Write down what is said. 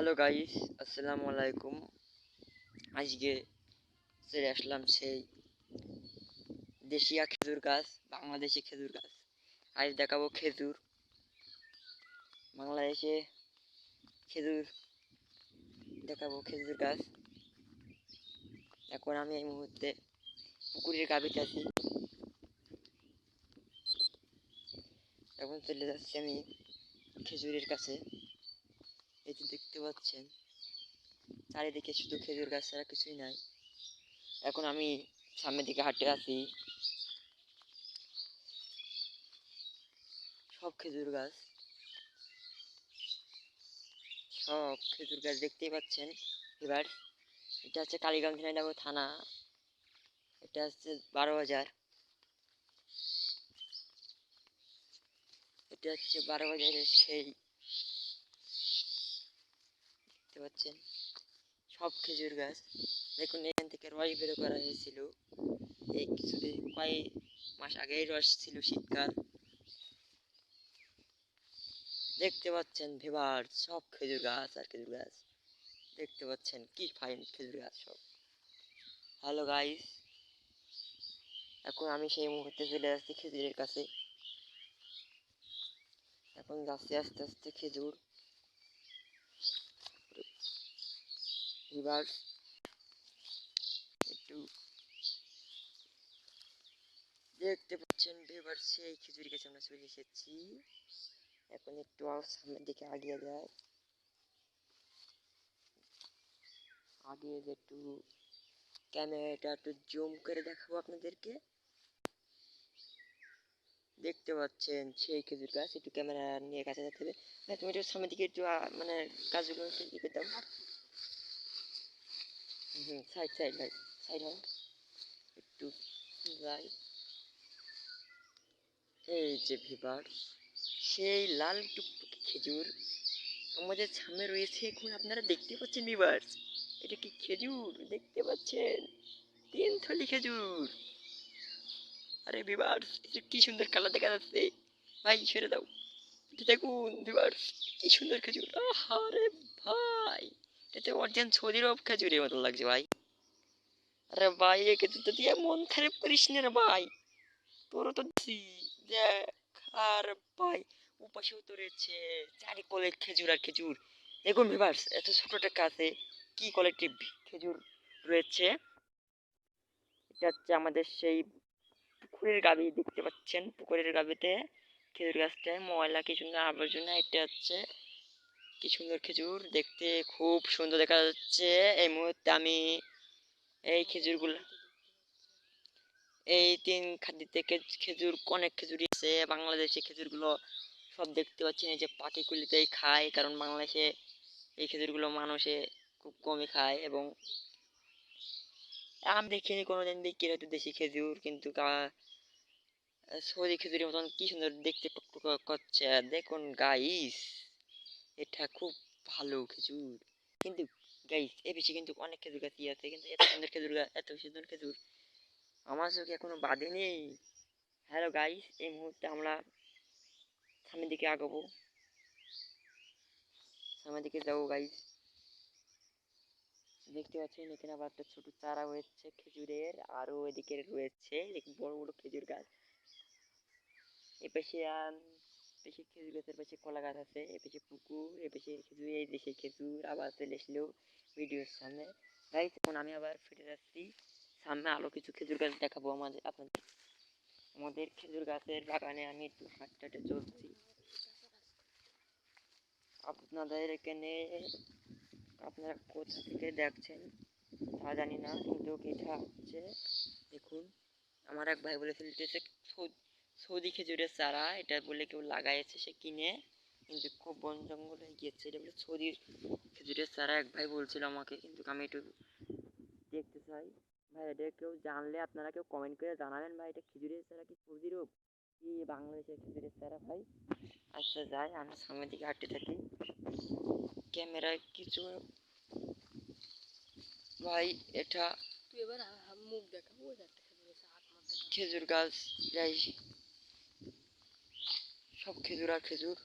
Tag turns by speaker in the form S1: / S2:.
S1: Hello guys আসসালামু আলাইকুম আজকে চলে আসলাম সেই দেশিয়া খেজুর গাছ, বাংলাদেশি খেজুর গাছ। আজ দেখাবো খেজুর। বাংলাদেশে খেজুর, দেখাবো খেজুর গাছ। এখন আমি এই মুহূর্তে পুকুরের গাভিতে আছি। এখন চলে যাচ্ছি আমি খেজুরের কাছে। এই যে দেখতে পাচ্ছেন, চারিদিকে শুধু খেজুর গাছ ছাড়া কিছুই নাই। এখন আমি সামনের দিকে হাঁটে আছি সব খেজুর গাছ। সব খেজুর গাছ দেখতেই পাচ্ছেন। এবার এটা হচ্ছে কালীগঞ্জ ঝিনাইদহ থানা। এটা হচ্ছে বারো হাজার। এটা হচ্ছে বারো বাজারের সেই পাচ্ছেন। সব খেজুর গাছ। দেখুন, এখান থেকে রস বের করা হয়েছিল। এই কিছুদিন, কয়েক মাস আগেই রস ছিল শীতকাল। দেখতে পাচ্ছেন ভেবার সব খেজুর গাছ আর খেজুর গাছ। দেখতে পাচ্ছেন, কি ফাইন খেজুর গাছ সব। হ্যালো গাইস এখন আমি সেই মুহূর্তে চলে যাচ্ছি খেজুরের কাছে। এখন যাচ্ছে আস্তে আস্তে খেজুর। এবার একটু দেখতে পাচ্ছেন এবার সেই খেজুর গাছে আমরা চলে এসেছি। এখন একটু সামনের দিকে আগিয়ে যায় আগিয়ে যে একটু ক্যামেরাটা একটু জুম করে দেখাবো আপনাদেরকে। দেখতে পাচ্ছেন সেই খেজুর গাছ, একটু ক্যামেরা নিয়ে কাছে যেতে হবে। তুমি একটু সামনের দিকে একটু মানে গাছগুলো করে দাও। হুম সাইড সাইড ভাই সাইড হও একটু যাই এই যে ভিবার সেই লাল টুকটুকে খেজুর আমাদের সামনে রয়েছে এখন আপনারা দেখতে পাচ্ছেন ভিভার এটা কি খেজুর? দেখতে পাচ্ছেন? তিন থলি খেজুর। আরে ভিভার কি সুন্দর কালার দেখা যাচ্ছে। ভাই ছেড়ে দাও। দেখুন ভিভার কি সুন্দর খেজুর। আরে ভাই। এটা অরিজিনাল সৌদিরব খেজুরের মতো লাগছে ভাই। আরে ভাই এ খেজুরটা দিয়ে মন খারাপ করিস না রে ভাই। তোরও তো দেখ, আর ভাই, উপাসেও তো রয়েছে চারি কলের খেজুর আর খেজুর। দেখুন ভিভার্স এত ছোটটা কাছে কি কোয়ালিটির খেজুর রয়েছে। এটা হচ্ছে আমাদের সেই পুকুরের গাবি, দেখতে পাচ্ছেন? পুকুরের গাবিতে খেজুর গাছটায় ময়লা কি সুন্দর আবর্জনা, এটা হচ্ছে কি সুন্দর খেজুর, দেখতে খুব সুন্দর দেখা যাচ্ছে। এই মুহূর্তে আমি এই খেজুরগুলো, এই তিন খাদ্য থেকে খেজুর, অনেক খেজুরই আছে। বাংলাদেশি খেজুরগুলো সব দেখতে পাচ্ছেন এই যে পাটিকুলিতেই খায়, কারণ বাংলাদেশে এই খেজুরগুলো মানুষে খুব কমই খায় এবং আমি দেখিনি, কোনোদিন বিক্রি হয়তো দেশি খেজুর, কিন্তু সৌদি খেজুরের মতন কি সুন্দর দেখতে করছে। দেখুন গাইস এটা খুব ভালো খেজুর। কিন্তু গাইস এ বেশি কিন্তু অনেক খেজুর গাছই আছে, কিন্তু এত সুন্দর খেজুর গাছ এত সুন্দর খেজুর আমার চোখে এখনও বাঁধেনি হ্যালো গাইস এই মুহূর্তে আমরা সামনের দিকে আগাবো। সামনের দিকে যাব গাইস দেখতে পাচ্ছেন এখানে আবার একটা ছোট চারা হয়েছে খেজুরের, আরও এদিকে রয়েছে বড় বড় খেজুর গাছ। এ পাশে খেজুর গাছের পাশে কলা গাছ আছে এ পাশে পুকুর এ পাশে খেজুর, এই দেশে খেজুর, আবার চলে এসলো ভিডিওর সামনে। গাইস এখন আমি আবার ফিরে যাচ্ছি। সামনে আরও কিছু খেজুর গাছ দেখাবো আমাদের, আপনাদের। আমাদের খেজুর গাছের বাগানে আমি একটু হাঁটতে হাঁটতে চলছি। আপনাদের এখানে আপনারা কোথা থেকে দেখছেন তা জানি না, কিন্তু এটা হচ্ছে, দেখুন, আমার এক ভাই বলেছিল হচ্ছে সৌ- সৌদি খেজুরের চারা এটা বলে কেউ লাগাইছে সে কিনে। কিন্তু খুব বন জঙ্গল হয়ে গিয়েছে এটা বলে সৌদি খেজুরের চারা এক ভাই বলছিল আমাকে কিন্তু আমি একটু দেখতে চাই। ভাই এটা কেউ জানলে আপনারা কেউ কমেন্ট করে জানাবেন ভাই এটা খেজুরের চারা কি সৌদি রোগ কি বাংলাদেশের খেজুরের চারা ভাই? আচ্ছা যাই আমি সামনের দিকে হাঁটতে থাকি। ক্যামেরায় কিছু ভাই এটা
S2: তুই এবার মুখ খেজুর গাছ হাত মার দেখা
S1: খেজুর গাছ যাই সব খেজুর আর খেজুর